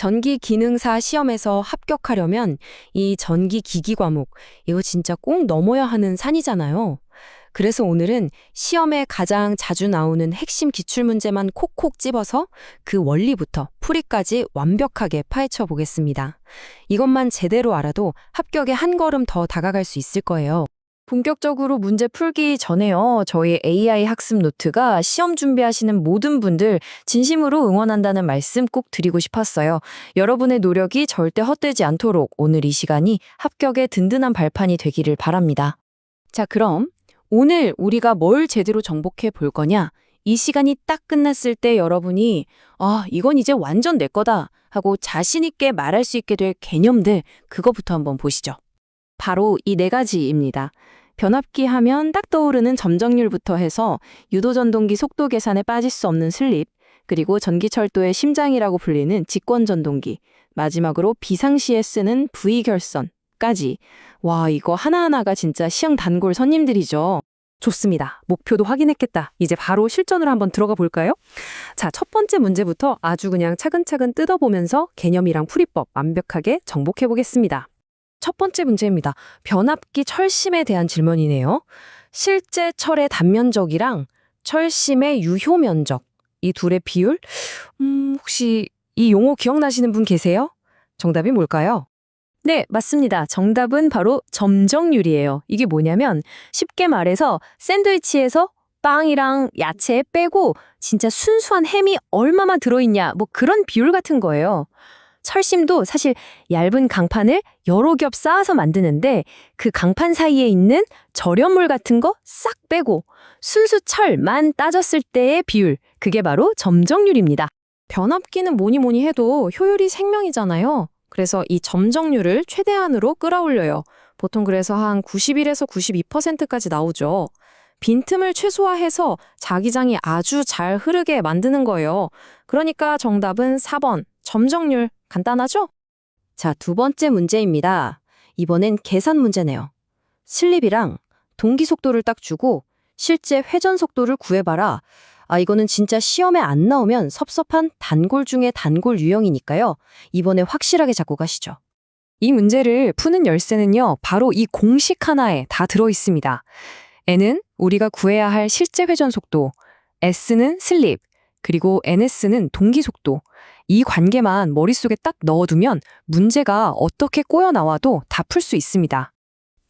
전기 기능사 시험에서 합격하려면 이 전기 기기 과목, 이거 진짜 꼭 넘어야 하는 산이잖아요. 그래서 오늘은 시험에 가장 자주 나오는 핵심 기출 문제만 콕콕 집어서 그 원리부터 풀이까지 완벽하게 파헤쳐 보겠습니다. 이것만 제대로 알아도 합격에 한 걸음 더 다가갈 수 있을 거예요. 본격적으로 문제 풀기 전에요. 저희 AI 학습 노트가 시험 준비하시는 모든 분들 진심으로 응원한다는 말씀 꼭 드리고 싶었어요. 여러분의 노력이 절대 헛되지 않도록 오늘 이 시간이 합격의 든든한 발판이 되기를 바랍니다. 자, 그럼 오늘 우리가 뭘 제대로 정복해 볼 거냐? 이 시간이 딱 끝났을 때 여러분이 아, 이건 이제 완전 내 거다 하고 자신 있게 말할 수 있게 될 개념들 그거부터 한번 보시죠. 바로 이 네 가지입니다. 변압기 하면 딱 떠오르는 점정률부터 해서 유도전동기 속도 계산에 빠질 수 없는 슬립, 그리고 전기철도의 심장이라고 불리는 직권전동기, 마지막으로 비상시에 쓰는 V결선까지. 와, 이거 하나하나가 진짜 시험 단골 손님들이죠. 좋습니다. 목표도 확인했겠다. 이제 바로 실전으로 한번 들어가 볼까요? 자, 첫 번째 문제부터 아주 그냥 차근차근 뜯어보면서 개념이랑 풀이법 완벽하게 정복해 보겠습니다. 첫 번째 문제입니다. 변압기 철심에 대한 질문이네요. 실제 철의 단면적이랑 철심의 유효 면적, 이 둘의 비율? 음, 혹시 이 용어 기억나시는 분 계세요? 정답이 뭘까요? 네, 맞습니다. 정답은 바로 점정률이에요. 이게 뭐냐면 쉽게 말해서 샌드위치에서 빵이랑 야채 빼고 진짜 순수한 햄이 얼마만 들어있냐 뭐 그런 비율 같은 거예요. 철심도 사실 얇은 강판을 여러 겹 쌓아서 만드는데 그 강판 사이에 있는 절연물 같은 거 싹 빼고 순수 철만 따졌을 때의 비율 그게 바로 점정률입니다. 변압기는 뭐니 뭐니 해도 효율이 생명이잖아요. 그래서 이 점정률을 최대한으로 끌어올려요. 보통 그래서 한 91에서 92%까지 나오죠. 빈틈을 최소화해서 자기장이 아주 잘 흐르게 만드는 거예요. 그러니까 정답은 4번, 점정률. 간단하죠? 자, 두 번째 문제입니다. 이번엔 계산 문제네요. 슬립이랑 동기 속도를 딱 주고 실제 회전 속도를 구해봐라. 아, 이거는 진짜 시험에 안 나오면 섭섭한 단골 중에 단골 유형이니까요. 이번에 확실하게 잡고 가시죠. 이 문제를 푸는 열쇠는요, 바로 이 공식 하나에 다 들어 있습니다. N은 우리가 구해야 할 실제 회전 속도, S는 슬립, 그리고 NS는 동기 속도. 이 관계만 머릿속에 딱 넣어두면 문제가 어떻게 꼬여 나와도 다 풀 수 있습니다.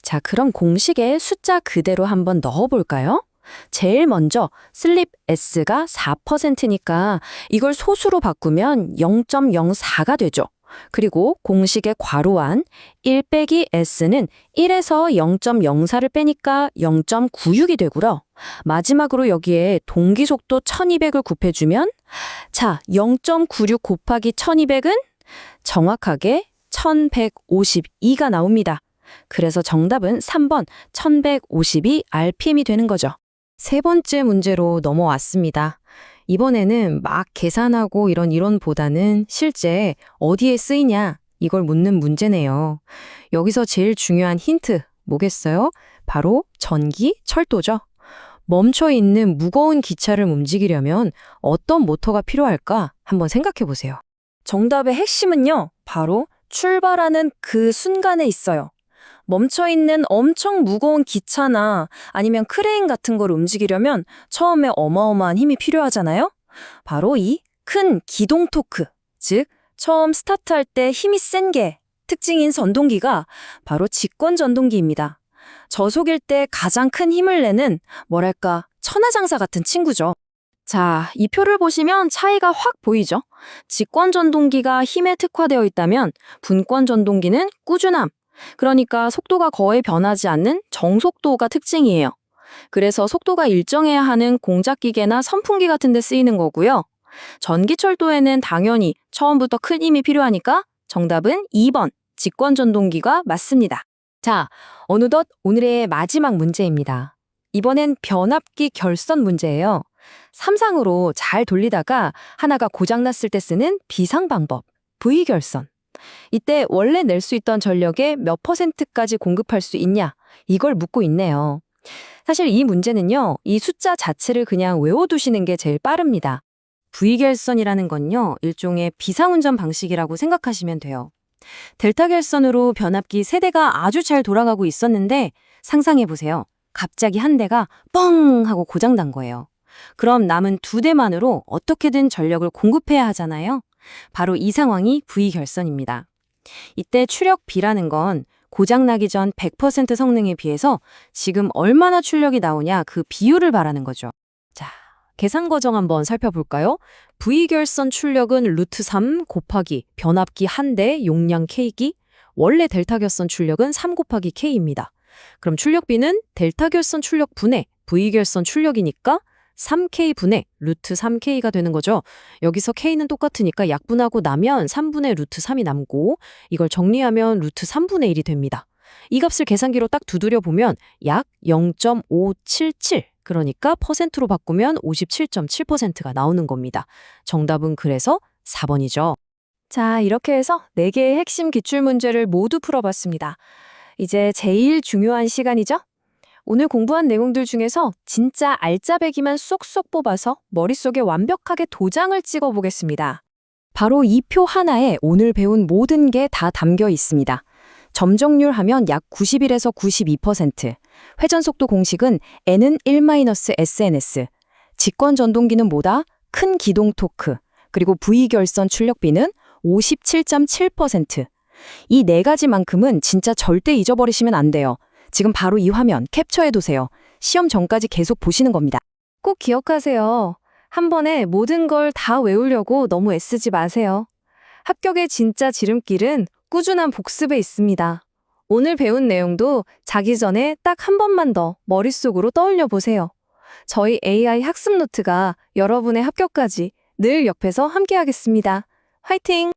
자, 그럼 공식에 숫자 그대로 한번 넣어볼까요? 제일 먼저 슬립 S가 4%니까 이걸 소수로 바꾸면 0.04가 되죠. 그리고 공식의 괄호한 1 빼기 S는 1에서 0.04를 빼니까 0.96이 되고요. 마지막으로 여기에 동기 속도 1200을 곱해주면 자, 0.96 곱하기 1200은 정확하게 1152가 나옵니다. 그래서 정답은 3번 1152 RPM이 되는 거죠. 세 번째 문제로 넘어왔습니다. 이번에는 막 계산하고 이런 이론보다는 실제 어디에 쓰이냐 이걸 묻는 문제네요. 여기서 제일 중요한 힌트 뭐겠어요? 바로 전기, 철도죠. 멈춰 있는 무거운 기차를 움직이려면 어떤 모터가 필요할까 한번 생각해 보세요. 정답의 핵심은요, 바로 출발하는 그 순간에 있어요. 멈춰 있는 엄청 무거운 기차나 아니면 크레인 같은 걸 움직이려면 처음에 어마어마한 힘이 필요하잖아요? 바로 이 큰 기동 토크, 즉, 처음 스타트할 때 힘이 센 게 특징인 전동기가 바로 직권 전동기입니다. 저속일 때 가장 큰 힘을 내는 뭐랄까 천하장사 같은 친구죠. 자, 이 표를 보시면 차이가 확 보이죠? 직권 전동기가 힘에 특화되어 있다면 분권 전동기는 꾸준함, 그러니까 속도가 거의 변하지 않는 정속도가 특징이에요. 그래서 속도가 일정해야 하는 공작기계나 선풍기 같은 데 쓰이는 거고요. 전기철도에는 당연히 처음부터 큰 힘이 필요하니까 정답은 2번 직권전동기가 맞습니다. 자, 어느덧 오늘의 마지막 문제입니다. 이번엔 변압기 결선 문제예요. 삼상으로 잘 돌리다가 하나가 고장났을 때 쓰는 비상 방법, V결선. 이때 원래 낼 수 있던 전력의 몇 퍼센트까지 공급할 수 있냐? 이걸 묻고 있네요. 사실 이 문제는요, 이 숫자 자체를 그냥 외워두시는 게 제일 빠릅니다. V결선이라는 건요, 일종의 비상운전 방식이라고 생각하시면 돼요. 델타 결선으로 변압기 세대가 아주 잘 돌아가고 있었는데 상상해보세요. 갑자기 한 대가 뻥 하고 고장난 거예요. 그럼 남은 두 대만으로 어떻게든 전력을 공급해야 하잖아요. 바로 이 상황이 V결선입니다. 이때 출력 B라는 건 고장나기 전 100% 성능에 비해서 지금 얼마나 출력이 나오냐 그 비율을 말하는 거죠. 자, 계산 과정 한번 살펴볼까요? V결선 출력은 루트 3 곱하기 변압기 한대 용량 K기, 원래 델타 결선 출력은 3 곱하기 K입니다. 그럼 출력비는 델타 결선 출력 분의 V결선 출력이니까 3K 분의 루트 3K가 되는 거죠. 여기서 K는 똑같으니까 약분하고 나면 3분의 루트 3이 남고 이걸 정리하면 루트 3분의 1이 됩니다. 이 값을 계산기로 딱 두드려 보면 약 0.577 그러니까 퍼센트로 바꾸면 57.7%가 나오는 겁니다. 정답은 그래서 4번이죠. 자, 이렇게 해서 4개의 핵심 기출 문제를 모두 풀어봤습니다. 이제 제일 중요한 시간이죠? 오늘 공부한 내용들 중에서 진짜 알짜배기만 쏙쏙 뽑아서 머릿속에 완벽하게 도장을 찍어 보겠습니다. 바로 이 표 하나에 오늘 배운 모든 게 다 담겨 있습니다. 점정률 하면 약 91에서 92%, 회전 속도 공식은 n은 1-SNS, 직권 전동기는 뭐다? 큰 기동 토크, 그리고 V결선 출력비는 57.7%. 이 네 가지만큼은 진짜 절대 잊어버리시면 안 돼요. 지금 바로 이 화면 캡처해 두세요. 시험 전까지 계속 보시는 겁니다. 꼭 기억하세요. 한 번에 모든 걸 다 외우려고 너무 애쓰지 마세요. 합격의 진짜 지름길은 꾸준한 복습에 있습니다. 오늘 배운 내용도 자기 전에 딱 한 번만 더 머릿속으로 떠올려 보세요. 저희 AI 학습 노트가 여러분의 합격까지 늘 옆에서 함께하겠습니다. 화이팅!